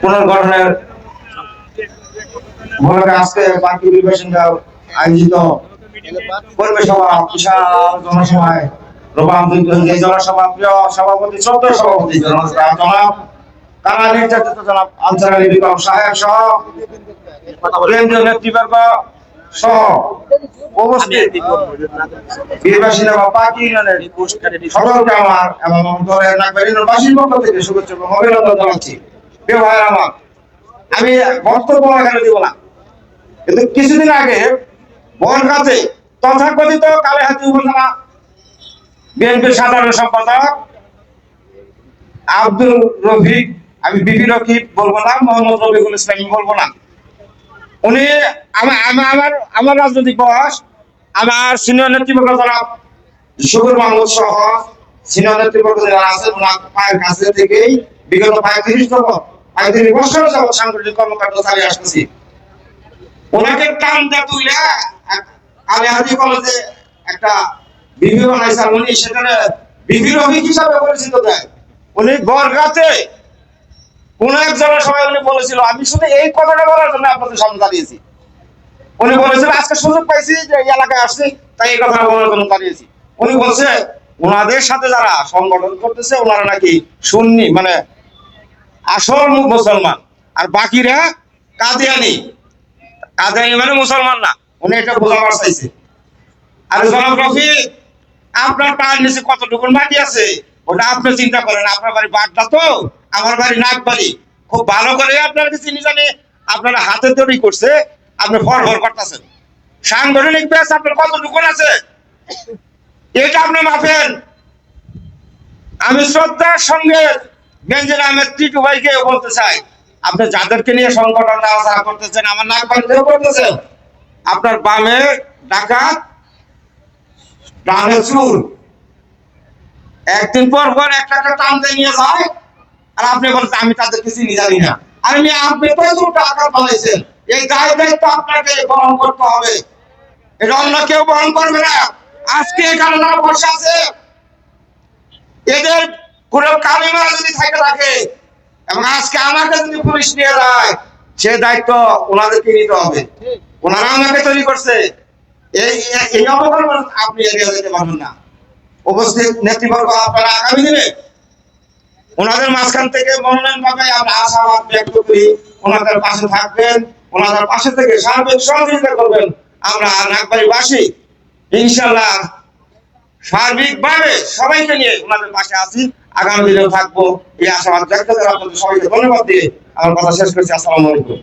পুনর্গঠনের ভূমিকা আজকে বাকি বাসিন্দা আয়োজিত পরিবেশ সভা বিশাল জনসভায় রূপান্তরিত সভাপতি শ্রদ্ধা সভাপতি জনাব নির্যাতিত জনাব আনসার আলী বিক্রম সাহেব সহ উপস্থিত বীরবাসিন্দা বা পাকি ইউনিয়নের আমি না। কিন্তু কিছুদিন আগে বনগাঁতে তথাকথিত কালেহাতি উপজেলা বিএনপির সাধারণ সম্পাদক আব্দুল রফিক, আমি বিপি রকিব বলব না, মোহাম্মদ রফিকুল ইসলাম বলব না। উনি আমার আমার রাজনৈতিক বয়স, আমার সিনিয়র নেতৃবর্গ যারা শুকুর মাহমুদ সহ সিনিয়র নেতৃবর্গ যারা আছেন ওনার কাছে থেকেই বিগত পঁয়ত্রিশ বছর পঁয়ত্রিশ বছর যাবৎ সাংগঠনিক কর্মকাণ্ড চালিয়ে আসতেছি। ওনাকে টান দেয় তুইলা আমি হাজি কলেজে একটা বিবি বানাইছে, আর উনি সেখানে বিবি রফিক হিসাবে পরিচিত দেয়। উনি বরগাতে কোন এক জনের সবাই উনি বলেছিল, আমি শুধু এই কথাটা বলার জন্য আপনাদের সামনে দাঁড়িয়েছি। উনি বলেছিল, আজকে সুযোগ পাইছি যে এলাকায় আসছি, তাই এই কথা বলার জন্য দাঁড়িয়েছি। উনি বলছে ওনাদের সাথে যারা সংগঠন করতেছে ওনারা নাকি মানে আসল মুসলমান। আর বাকিরা কাদিয়ানি। কাদিয়ানি মানে মুসলমান না, উনি এটা বোঝাবার চাইছে। আর জনাব রফিক আপনার পায়ের নিচে কতটুকু মাটি আছে, ওটা আপনি চিন্তা করেন, আপনার বাড়ি বাগদা তো? আমার বাড়ি নাগবাড়ি। খুব ভালো করে আপনার চিনি জানি, আপনারা হাতে তৈরি করছে, আপনি ফর ফর করতেছেন। সাংগঠনিক ব্যাস আপনার কতটুকু আছে? এটা আপনি মাপেন। আমি শ্রদ্ধার সঙ্গে আহমেদ টিটু ভাইকে বলতে চাই, আপনি যাদেরকে নিয়ে সংগঠন করতেছেন, আমার নাগবাড়িতেও করতেছেন। আপনার বামে ডাকাত, ডানে চুল একদিন পর পর একটা একটা টানতে নিয়ে যায়। আর আপনি বলছেন আমি তাদেরকে চিনি, জানি না। আমি, আপনি একটু টাকা বানাইছেন এই দায় দায়িত্ব আপনাকে বহন করতে হবে। এটা অন্য কেউ বহন করবে না। আজকে এখানে যারা বসে আছে, এদের কোনো কালিমা যদি থাকে থাকে, এবং আজকে আমাকে যদি পুলিশ নিয়ে যায়, সে দায়িত্ব ওনাদেরকে নিতে হবে। ওনারা আমাকে তৈরি করছে। এই, এই- এই আপনি এড়িয়ে যেতে পারবেন না। উপস্থিত নেতৃবর্গ, আপনারা আগামী দিনে ওনাদের মাঝখান থেকে মনোনয়ন পাবে আমরা আশাবাদ ব্যক্ত করি। ওনাদের পাশে থাকবেন, ওনাদের পাশে থেকে সার্বিক সহযোগিতা করবেন আমরা নাগবাড়িবাসী ইনশাল্লাহ সার্বিকভাবে সবাইকে নিয়ে ওনাদের পাশে আছি। আগামী দিনেও থাকব। এই আশাবাদ ব্যক্ত করে আপনাদের সবাইকে ধন্যবাদ দিয়ে আমার কথা শেষ করছি। আসসালামু আলাইকুম।